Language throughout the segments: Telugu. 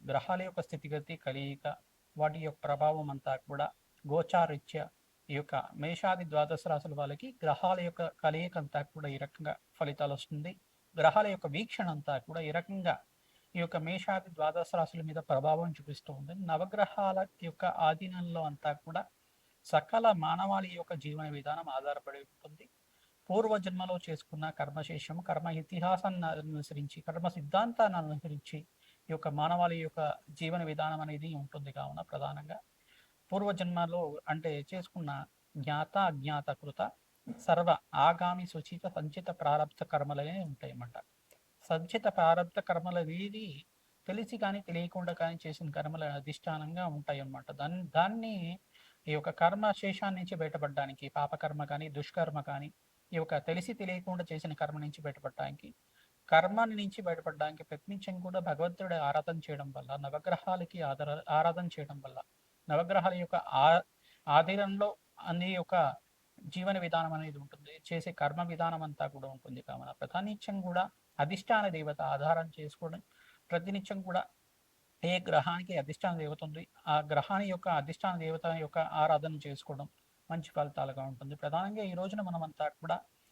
గ్రహాల యొక్క స్థితిగతి కలియిక వాటి యొక్క ప్రభావం అంతా కూడా గోచారిత్య ఈ యొక్క మేషాది ద్వాదశ రాశుల వాళ్ళకి గ్రహాల యొక్క కలయిక అంతా కూడా ఈ రకంగా ఫలితాలు వస్తుంది. గ్రహాల యొక్క వీక్షణ అంతా కూడా ఈ రకంగా ఈ యొక్క మేషాది ద్వాదశ రాశుల మీద ప్రభావం చూపిస్తూ ఉంది. నవగ్రహాల యొక్క ఆధీనంలో అంతా కూడా సకల మానవాళి యొక్క జీవన విధానం ఆధారపడి ఉంటుంది. పూర్వజన్మలో చేసుకున్న కర్మశేషం కర్మ ఇతిహాసాన్ని అనుసరించి కర్మ సిద్ధాంతాన్ని అనుసరించి ఈ యొక్క మానవాళి యొక్క జీవన విధానం అనేది ఉంటుంది కావున ప్రధానంగా. పూర్వజన్మలో అంటే చేసుకున్న జ్ఞాత అజ్ఞాత కృత సర్వ ఆగామి సుచిత సంచిత ప్రారంభ కర్మలనే ఉంటాయన్నమాట. సంచిత ప్రారంభ కర్మలు అనేది తెలిసి కానీ తెలియకుండా కానీ చేసిన కర్మల అధిష్టానంగా ఉంటాయి అన్నమాట దాన్ని దాన్ని ఈ యొక్క కర్మ శేషాన్ని నుంచి బయటపడడానికి పాపకర్మ కానీ దుష్కర్మ కానీ ఈ యొక్క తెలిసి తెలియకుండా చేసిన కర్మ నుంచి బయటపడడానికి కర్మాన్ని నుంచి బయటపడడానికి ప్రతినిత్యం కూడా భగవంతుడి ఆరాధన చేయడం వల్ల నవగ్రహాలకి ఆధార ఆరాధన చేయడం వల్ల నవగ్రహాల యొక్క ఆ ఆధీనంలో అన్ని యొక్క జీవన విధానం అనేది ఉంటుంది. చేసే కర్మ విధానం అంతా కూడా ఉంటుంది. కావున ప్రతినిత్యం కూడా అధిష్టాన దేవత ఆధారం చేసుకోవడం ప్రతినిత్యం కూడా ఏ గ్రహానికి అధిష్టాన దేవత ఉంది ఆ గ్రహాన్ని యొక్క అధిష్టాన దేవత యొక్క ఆరాధన చేసుకోవడం మంచి ఫలితాలుగా ఉంటుంది. ప్రధానంగా ఈ రోజున మనమంతా కూడా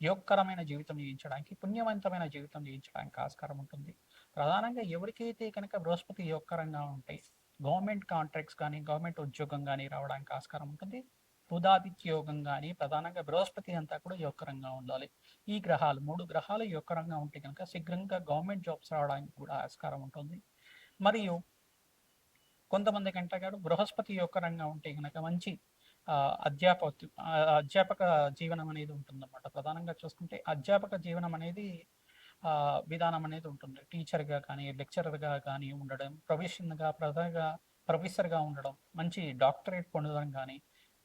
యోగకరమైన జీవితం జీవించడానికి పుణ్యవంతమైన జీవితం జీవించడానికి ఆస్కారం ఉంటుంది. ప్రధానంగా ఎవరికైతే కనుక బృహస్పతి యోగకరంగా ఉంటాయి గవర్నమెంట్ కాంట్రాక్ట్స్ కానీ గవర్నమెంట్ ఉద్యోగం కానీ రావడానికి ఆస్కారం ఉంటుంది. బుధాదిత్య యోగం కానీ ప్రధానంగా బృహస్పతి అంతా కూడా యోగకరంగా ఉండాలి. ఈ గ్రహాలు మూడు గ్రహాలు యోగకరంగా ఉంటే కనుక శీఘ్రంగా గవర్నమెంట్ జాబ్స్ రావడానికి కూడా ఆస్కారం ఉంటుంది. మరియు కొంతమంది కంటే కాదు బృహస్పతి యోగకరంగా ఉంటే కనుక మంచి ఆ, అధ్యాపక అధ్యాపక జీవనం అనేది ఉంటుందన్నమాట. ప్రధానంగా చూసుకుంటే అధ్యాపక జీవనం అనేది విధానం అనేది ఉంటుంది. టీచర్గా కానీ లెక్చరర్గా కానీ ఉండడం ప్రొఫెషన్గా ప్రధానంగా ప్రొఫెసర్గా ఉండడం మంచి డాక్టరేట్ పొందడం కానీ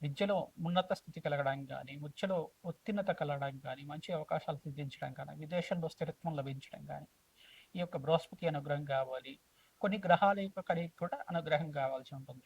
విద్యలో ఉన్నత స్థితి కలగడానికి కానీ విద్యలో ఉత్తీర్ణత కలగడానికి కానీ మంచి అవకాశాలు సిద్ధించడం కానీ విదేశంలో స్థిరత్వం లభించడం కానీ ఈ యొక్క బృహస్పతి అనుగ్రహం కావాలి. కొన్ని గ్రహాల యొక్క కలిగి కూడా అనుగ్రహం కావాల్సి ఉంటుంది.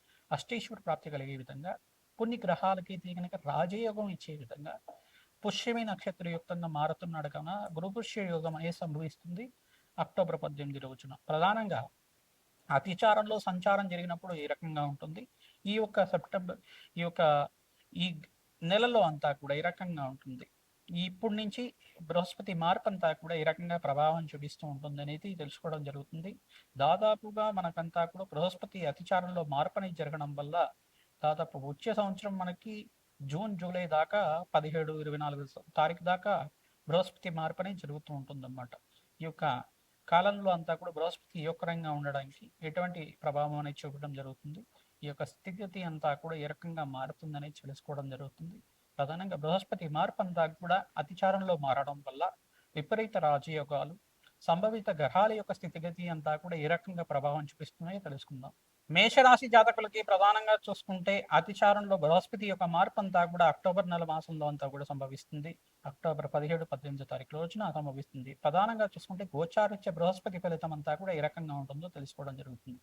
అష్టేశ్వర ప్రాప్తి కలిగే విధంగా కొన్ని గ్రహాలకి కనుక రాజయోగం ఇచ్చే విధంగా పుష్యమి నక్షత్రయుక్తంగా మారుతున్నాడు కనుక గురుపుష్య యోగం అనేది సంభవిస్తుంది? అక్టోబర్ పద్దెనిమిది రోజున. ప్రధానంగా అతిచారంలో సంచారం జరిగినప్పుడు ఈ రకంగా ఉంటుంది? ఈ యొక్క సెప్టెంబర్ ఈ యొక్క ఈ నెలలో అంతా కూడా ఈ రకంగా ఉంటుంది? ఇప్పటి నుంచి బృహస్పతి మార్పు అంతా కూడా ఈ రకంగా ప్రభావం చూపిస్తూ ఉంటుంది అనేది తెలుసుకోవడం జరుగుతుంది. దాదాపుగా మనకంతా కూడా బృహస్పతి అతిచారంలో మార్పు అనేది జరగడం వల్ల దాదాపు వచ్చే సంవత్సరం మనకి జూన్ జూలై దాకా పదిహేడు ఇరవై నాలుగు తారీఖు దాకా బృహస్పతి మార్పు అనేది జరుగుతూ ఉంటుంది అన్నమాట ఈ యొక్క కాలంలో అంతా కూడా బృహస్పతి యోగకరంగా ఉండడానికి ఎటువంటి ప్రభావం అనేది చూపడం జరుగుతుంది. ఈ యొక్క స్థితిగతి అంతా కూడా ఏ రకంగా మారుతుందని తెలుసుకోవడం జరుగుతుంది. ప్రధానంగా బృహస్పతి మార్పు అంతా కూడా అతిచారంలో మారడం వల్ల విపరీత రాజయోగాలు సంభవిత గ్రహాల యొక్క స్థితిగతి అంతా కూడా ఏ రకంగా ప్రభావం చూపిస్తున్నాయో తెలుసుకుందాం. మేషరాశి జాతకులకి ప్రధానంగా చూసుకుంటే అతిచారంలో బృహస్పతి యొక్క మార్పు అంతా కూడా అక్టోబర్ నెల మాసంలో అంతా కూడా సంభవిస్తుంది. అక్టోబర్ పదిహేడు పద్దెనిమిది తారీఖు రోజున సంభవిస్తుంది. ప్రధానంగా చూసుకుంటే గోచారిత్య బృహస్పతి ఫలితం అంతా కూడా ఏ రకంగా ఉంటుందో తెలుసుకోవడం జరుగుతుంది.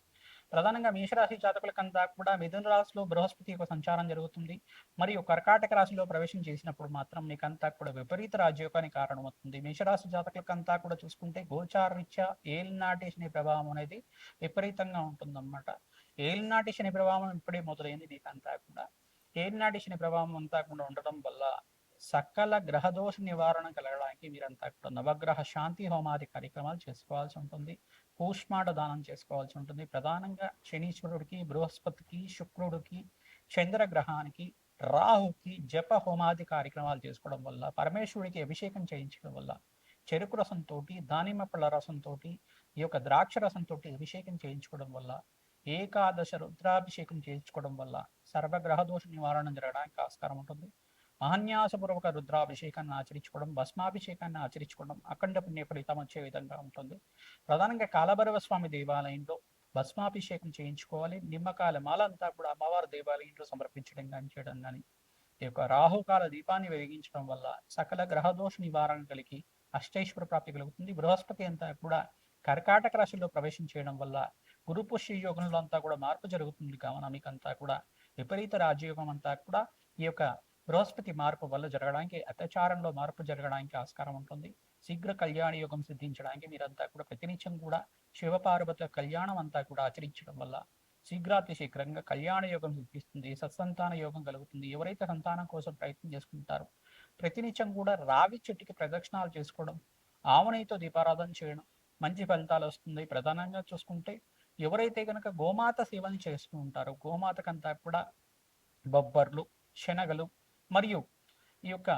ప్రధానంగా మేషరాశి జాతకులకంతా కూడా మిథున రాశిలో బృహస్పతి యొక్క సంచారం జరుగుతుంది. మరియు కర్కాటక రాశిలో ప్రవేశం చేసినప్పుడు మాత్రం మీకంతా కూడా విపరీత రాజయోగానికి కారణమవుతుంది. మేషరాశి జాతకులకంతా కూడా చూసుకుంటే గోచారరీత్యా ఏలినాటి శని ప్రభావం అనేది విపరీతంగా ఉంటుందన్నమాట. ఏలినాటి శని ప్రభావం ఇప్పుడే మొదలైంది మీకంతా కూడా. ఏలినాటి శని ప్రభావం అంతా కూడా ఉండటం వల్ల సకల గ్రహదోష నివారణ కలగడానికి మీరంతా కూడా నవగ్రహ శాంతి హోమాది కార్యక్రమాలు చేసుకోవాల్సి ఉంటుంది. కూష్మాట దానం చేసుకోవాల్సి ఉంటుంది. ప్రధానంగా శనీశ్వరుడికి బృహస్పతికి శుక్రుడికి చంద్రగ్రహానికి రాహుకి జప హోమాది కార్యక్రమాలు చేసుకోవడం వల్ల పరమేశ్వరుడికి అభిషేకం చేయించడం వల్ల చెరుకు రసంతో దానిమ్మ పళ్ళ రసంతో ఈ యొక్క ద్రాక్ష రసంతో అభిషేకం చేయించుకోవడం వల్ల ఏకాదశ రుద్రాభిషేకం చేయించుకోవడం వల్ల సర్వగ్రహ దోష నివారణ జరగడానికి ఆస్కారం ఉంటుంది. మహాన్యాసపూర్వక రుద్రాభిషేకాన్ని ఆచరించుకోవడం భస్మాభిషేకాన్ని ఆచరించుకోవడం అఖండ పుణ్య ఫలితం వచ్చే విధంగా ఉంటుంది. ప్రధానంగా కాలభైరవ స్వామి దేవాలయంలో భస్మాభిషేకం చేయించుకోవాలి. నిమ్మకాయల మాల అంతా కూడా అమ్మవారి దేవాలయంలో సమర్పించడం కానీ చేయడం కానీ ఈ యొక్క రాహుకాల దీపాన్ని వెలిగించడం వల్ల సకల గ్రహదోష నివారణ కలిగి అష్టైశ్వర ప్రాప్తి కలుగుతుంది. బృహస్పతి అంతా కూడా కర్కాటక రాశిలో ప్రవేశం చేయడం వల్ల గురు పుష్య యోగంలో అంతా కూడా మార్పు జరుగుతుంది. కావున మీకంతా కూడా విపరీత రాజయోగం అంతా కూడా ఈ యొక్క బృహస్పతి మార్పు వల్ల జరగడానికి అత్యాచారంలో మార్పు జరగడానికి ఆస్కారం ఉంటుంది. శీఘ్ర కళ్యాణ యోగం సిద్ధించడానికి మీరంతా కూడా ప్రతినిత్యం కూడా శివపార్వతుల కళ్యాణం అంతా కూడా ఆచరించడం వల్ల శీఘ్రాతి శీఘ్రంగా కళ్యాణ యోగం సిద్ధిస్తుంది సత్సంతాన యోగం కలుగుతుంది. ఎవరైతే సంతానం కోసం ప్రయత్నం చేసుకుంటారో ప్రతినిత్యం కూడా రావి చెట్టుకి ప్రదక్షిణాలు చేసుకోవడం ఆవనైతో దీపారాధన చేయడం మంచి ఫలితాలు వస్తుంది. ప్రధానంగా చూసుకుంటే ఎవరైతే కనుక గోమాత సేవను చేస్తూ ఉంటారో గోమాతకంతా కూడా బొబ్బర్లు శనగలు మరియు ఈ యొక్క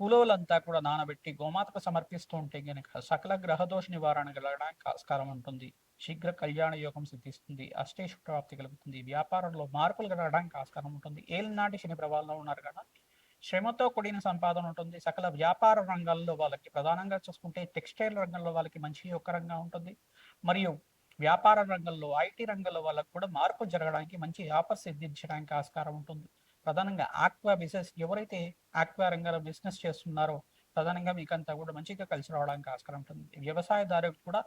కులోలంతా కూడా నానబెట్టి గోమాతకు సమర్పిస్తూ ఉంటే గనక సకల గ్రహదోష నివారణ కలగడానికి ఆస్కారం ఉంటుంది. శీఘ్ర కళ్యాణ యోగం సిద్ధిస్తుంది. అష్టేష్ ప్రాప్తి కలుగుతుంది. వ్యాపారంలో మార్పులు కలగడానికి ఆస్కారం ఉంటుంది. ఏలినాటి శని ప్రభావంలో ఉన్నారు కదా. శ్రమతో కూడిన సంపాదన ఉంటుంది. సకల వ్యాపార రంగాల్లో వాళ్ళకి ప్రధానంగా చూసుకుంటే టెక్స్టైల్ రంగంలో వాళ్ళకి మంచి యొక్కరంగా ఉంటుంది. మరియు వ్యాపార రంగంలో ఐటీ రంగంలో వాళ్ళకు కూడా మార్పు జరగడానికి మంచి ఆఫర్ సిద్ధించడానికి ఆస్కారం ఉంటుంది. ప్రధానంగా ఆక్వా బిజినెస్ ఎవరైతే ఆక్వా రంగంలో బిజినెస్ చేస్తున్నారో ప్రధానంగా మీకంతా కూడా మంచిగా కలిసి రావడానికి ఆస్కారం ఉంటుంది. వ్యవసాయదారులకు కూడా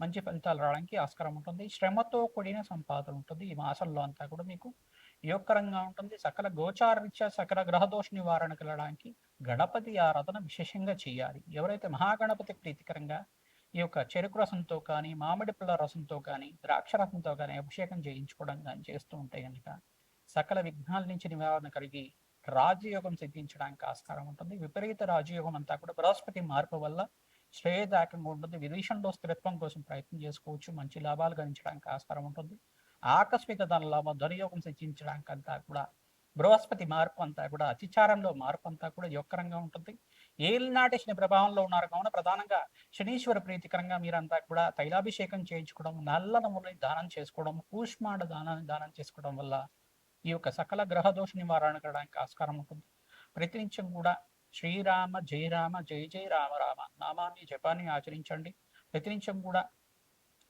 మంచి ఫలితాలు రావడానికి ఆస్కారం ఉంటుంది. శ్రమతో కూడిన సంపాదన ఉంటుంది. ఈ మాసంలో అంతా కూడా మీకు యోగకరంగా ఉంటుంది. సకల గోచార రీత్యా సకల గ్రహదోష నివారణ కలగడానికి గణపతి ఆరాధన విశేషంగా చేయాలి. ఎవరైతే మహాగణపతి ప్రీతికరంగా ఈ యొక్క చెరుకు రసంతో కానీ మామిడి పిల్ల రసంతో కానీ ద్రాక్ష రసంతో కానీ అభిషేకం చేయించుకోవడం కానీ చేస్తూ ఉంటే కనుక సకల విఘ్నాల నుంచి నివారణ కలిగి రాజయోగం సిద్ధించడానికి ఆస్కారం ఉంటుంది. విపరీత రాజయోగం అంతా కూడా బృహస్పతి మార్పు వల్ల శ్రేయదాయకంగా ఉంటుంది. విదేశంలో స్థిరత్వం కోసం ప్రయత్నం చేసుకోవచ్చు. మంచి లాభాలు గణించడానికి ఆస్కారం ఉంటుంది. ఆకస్మిక ధన లాభం ధనయోగం సిద్ధించడానికి అంతా కూడా బృహస్పతి మార్పు అంతా కూడా అతిచారంలో మార్పు అంతా కూడా యొక్కరంగా ఉంటుంది. ఏలినాటి శని ప్రభావంలో ఉన్నారు. కావున ప్రధానంగా శనీశ్వర ప్రీతికరంగా మీరంతా కూడా తైలాభిషేకం చేయించుకోవడం నల్ల నములని దానం చేసుకోవడం కూష్మాండ దానాన్ని దానం చేసుకోవడం వల్ల ఈ యొక్క సకల గ్రహ దోష నివారణ కావడానికి ఆస్కారం ఉంటుంది. ప్రతినిత్యం కూడా శ్రీరామ జయరామ జయ జయ రామ రామ నామాన్ని జపాన్ని ఆచరించండి. ప్రతినిత్యం కూడా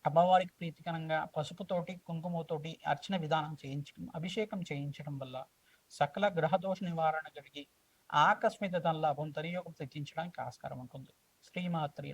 అమ్మవారికి ప్రీతికరంగా పసుపుతోటి కుంకుమతోటి అర్చన విధానం చేయించడం అభిషేకం చేయించడం వల్ల సకల గ్రహదోష నివారణ కలిగి ఆకస్మిక ధనలాభం తరియోగం తెచ్చించడానికి ఆస్కారం ఉంటుంది. శ్రీమాత్రి